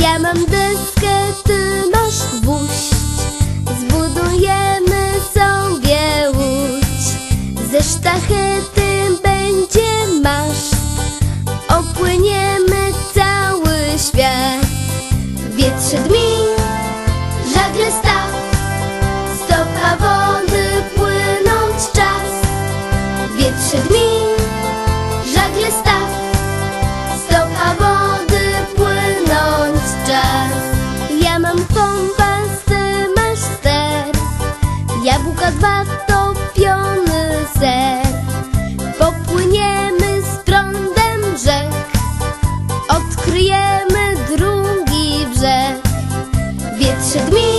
Ja mam deskę, ty masz gwóźdź Zbudujemy sobie łódź. Ze sztachety będzie masz Opłyniemy cały świat. Wietrze dmi, żagle staw. Stopa wody płynąć czas. Wietrze dmi, mam kompas, ty masz ster Jabłka dwa topiony ser Popłyniemy z prądem rzek Odkryjemy drugi brzeg. Wietrze dmi,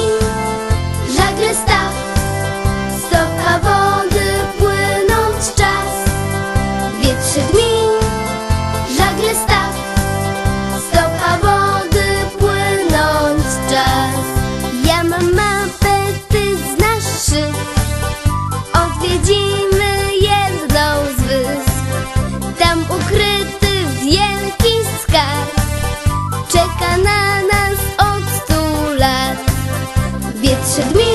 Wiet szedł mi